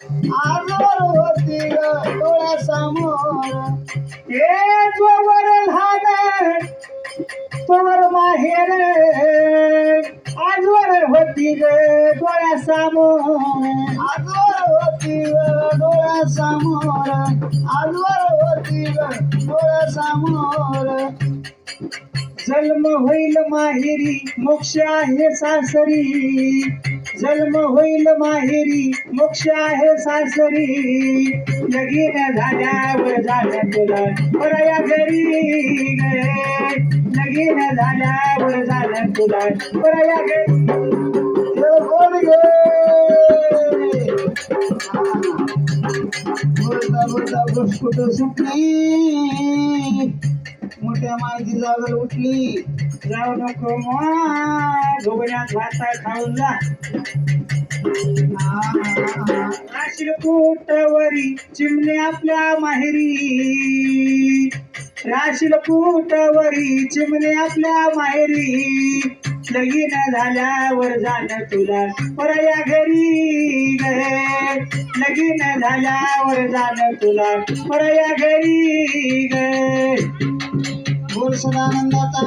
आजवर होती ग डोळ्यासमोर हे जोवर लहान तोवर माहेर आजवर होती ग डोळ्यासमोर आजवर होती ग डोळ्यासमोर आजवर होती ग डोळ्यासमोर जन्म होईल माहेरी मोक्ष आहे सासरी. जन्म होईल माहेरी मोक्ष आहे सासरी. लगीन झाल्यावर झालं तुला परया घरी लगीन झाल्यावर झालं तुला बरया घरी. बोल गे? बोलता बोलता सुटली? मोठ्या माझी जागर उठली. जाऊ नको झोगण्यात भाता खाऊन जा. राशील चिमणे आपल्या माहेरी. राशील चिमणे आपल्या माहेरी. लगीन झाल्यावर जाण तुला परया घरी गे. लगीन झाल्यावर जाण तुला परया घरी गे बोल सदानंदाचा